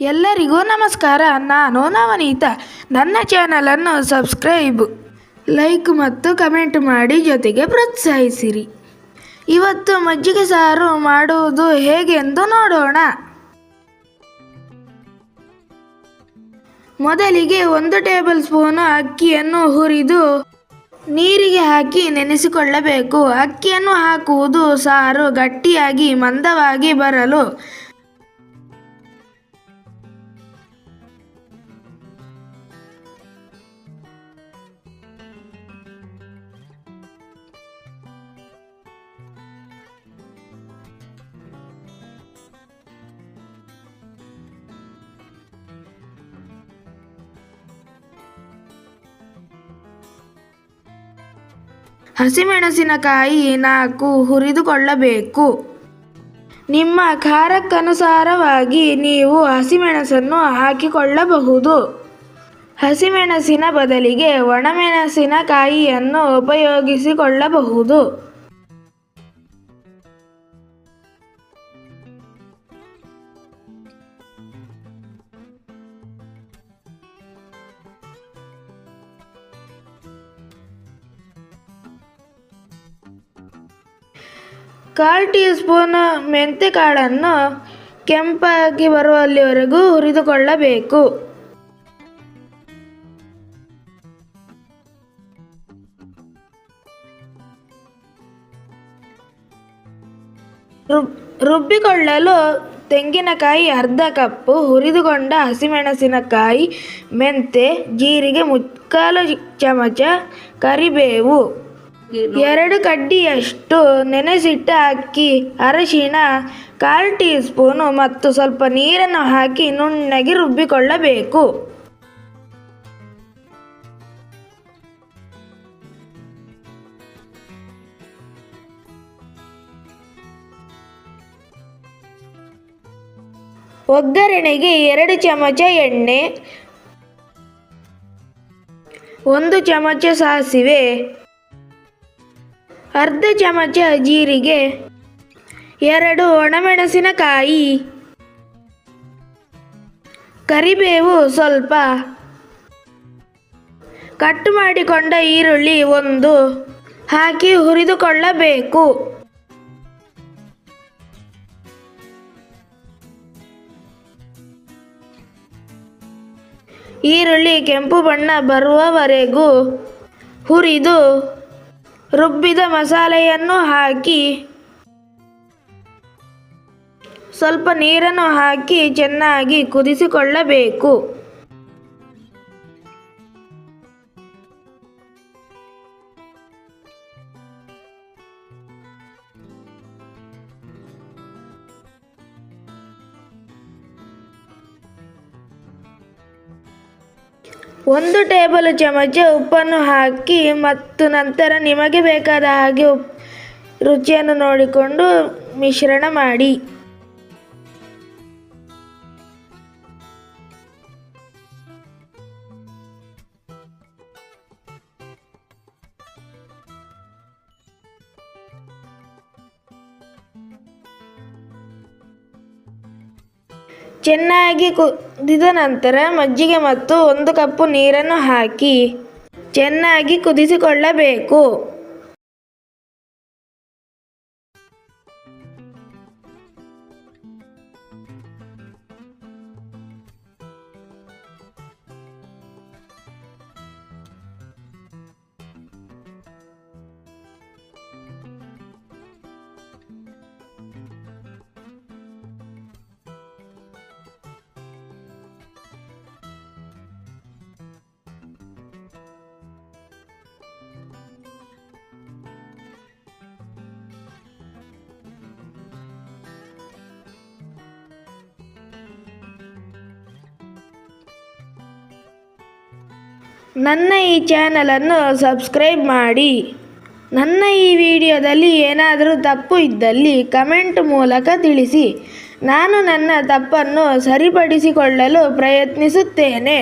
ಎಲ್ಲರಿಗೂ ನಮಸ್ಕಾರ. ನಾನು ನವನೀತ. ನನ್ನ ಚಾನಲನ್ನು ಸಬ್ಸ್ಕ್ರೈಬ್ ಲೈಕ್ ಮತ್ತು ಕಮೆಂಟ್ ಮಾಡಿ ಜೊತೆಗೆ ಪ್ರೋತ್ಸಾಹಿಸಿರಿ. ಇವತ್ತು ಮಜ್ಜಿಗೆ ಸಾರು ಮಾಡುವುದು ಹೇಗೆಂದು ನೋಡೋಣ. ಮೊದಲಿಗೆ ಒಂದು ಟೇಬಲ್ ಸ್ಪೂನು ಅಕ್ಕಿಯನ್ನು ಹುರಿದು ನೀರಿಗೆ ಹಾಕಿ ನೆನೆಸಿಕೊಳ್ಳಬೇಕು. ಅಕ್ಕಿಯನ್ನು ಹಾಕುವುದು ಸಾರು ಗಟ್ಟಿಯಾಗಿ, ಮಂದವಾಗಿ ಬರಲು ಹಸಿಮೆಣಸಿನಕಾಯಿ ನಾಲ್ಕು ಹುರಿದುಕೊಳ್ಳಬೇಕು. ನಿಮ್ಮ ಖಾರಕ್ಕನುಸಾರವಾಗಿ ನೀವು ಹಸಿಮೆಣಸನ್ನು ಹಾಕಿಕೊಳ್ಳಬಹುದು. ಹಸಿಮೆಣಸಿನ ಬದಲಿಗೆ ಒಣಮೆಣಸಿನಕಾಯಿಯನ್ನು ಉಪಯೋಗಿಸಿಕೊಳ್ಳಬಹುದು. ಕಾಲು ಟೀ ಸ್ಪೂನ್ ಮೆಂತೆಕಾಳನ್ನು ಕೆಂಪಾಗಿ ಬರುವಲ್ಲಿವರೆಗೂ ಹುರಿದುಕೊಳ್ಳಬೇಕು. ರುಬ್ ರುಬ್ಬಿಕೊಳ್ಳಲು ತೆಂಗಿನಕಾಯಿ ಅರ್ಧ ಕಪ್ಪು, ಹುರಿದುಕೊಂಡ ಹಸಿಮೆಣಸಿನಕಾಯಿ, ಮೆಂತೆ, ಜೀರಿಗೆ, ಮುಕ್ಕಾಲು ಚಮಚ, ಕರಿಬೇವು. ಎರಡು ಕಡ್ಡಿಯಷ್ಟು ನೆನೆಸಿಟ್ಟ ಅಕ್ಕಿ, ಅರಿಶಿಣ, ಕಾಲು ಟೀ ಸ್ಪೂನು ಮತ್ತು ಸ್ವಲ್ಪ ನೀರನ್ನು ಹಾಕಿ ನುಣ್ಣಗೆ ರುಬ್ಬಿಕೊಳ್ಳಬೇಕು. ಒಗ್ಗರಣೆಗೆ ಎರಡು ಚಮಚ ಎಣ್ಣೆ, ಒಂದು ಚಮಚ ಸಾಸಿವೆ ಅರ್ಧ ಚಮಚ ಜೀರಿಗೆ, ಎರಡು ಒಣಮೆಣಸಿನಕಾಯಿ, ಕರಿಬೇವು ಸ್ವಲ್ಪ, ಕಟ್ ಮಾಡಿಕೊಂಡ ಈರುಳ್ಳಿ ಒಂದು ಹಾಕಿ ಹುರಿದುಕೊಳ್ಳಬೇಕು. ಈರುಳ್ಳಿ ಕೆಂಪು ಬಣ್ಣ ಬರುವವರೆಗೂ ಹುರಿದು ರುಬ್ಬಿದ ಮಸಾಲೆಯನ್ನು ಹಾಕಿ ಸ್ವಲ್ಪ ನೀರನ್ನು ಹಾಕಿ ಚೆನ್ನಾಗಿ ಕುದಿಸಿಕೊಳ್ಳಬೇಕು. ಒಂದು ಟೇಬಲ್ ಚಮಚ ಉಪ್ಪನ್ನು ಹಾಕಿ ಮತ್ತು ನಂತರ ನಿಮಗೆ ಬೇಕಾದ ಹಾಗೆ ಉಪ್ ರುಚಿಯನ್ನು ನೋಡಿಕೊಂಡು ಮಿಶ್ರಣ ಮಾಡಿ. ಚೆನ್ನಾಗಿ ಕುದಿದ ನಂತರ ಮಜ್ಜಿಗೆ ಮತ್ತು ಒಂದು ಕಪ್ಪು ನೀರನ್ನು ಹಾಕಿ ಚೆನ್ನಾಗಿ ಕುದಿಸಿಕೊಳ್ಳಬೇಕು. ನನ್ನ ಈ ಚಾನಲನ್ನು ಸಬ್ಸ್ಕ್ರೈಬ್ ಮಾಡಿ. ನನ್ನ ಈ ವಿಡಿಯೋದಲ್ಲಿ ಏನಾದರೂ ತಪ್ಪು ಇದ್ದಲ್ಲಿ ಕಮೆಂಟ್ ಮೂಲಕ ತಿಳಿಸಿ. ನಾನು ನನ್ನ ತಪ್ಪನ್ನು ಸರಿಪಡಿಸಿಕೊಳ್ಳಲು ಪ್ರಯತ್ನಿಸುತ್ತೇನೆ.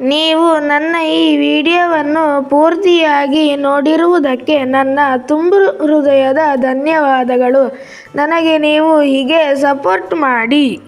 ನೀವು ನನ್ನ ಈ ವಿಡಿಯೋವನ್ನು ಪೂರ್ತಿಯಾಗಿ ನೋಡಿರುವುದಕ್ಕೆ ನನ್ನ ತುಂಬು ಹೃದಯದ ಧನ್ಯವಾದಗಳು. ನನಗೆ ನೀವು ಹೀಗೆ ಸಪೋರ್ಟ್ ಮಾಡಿ.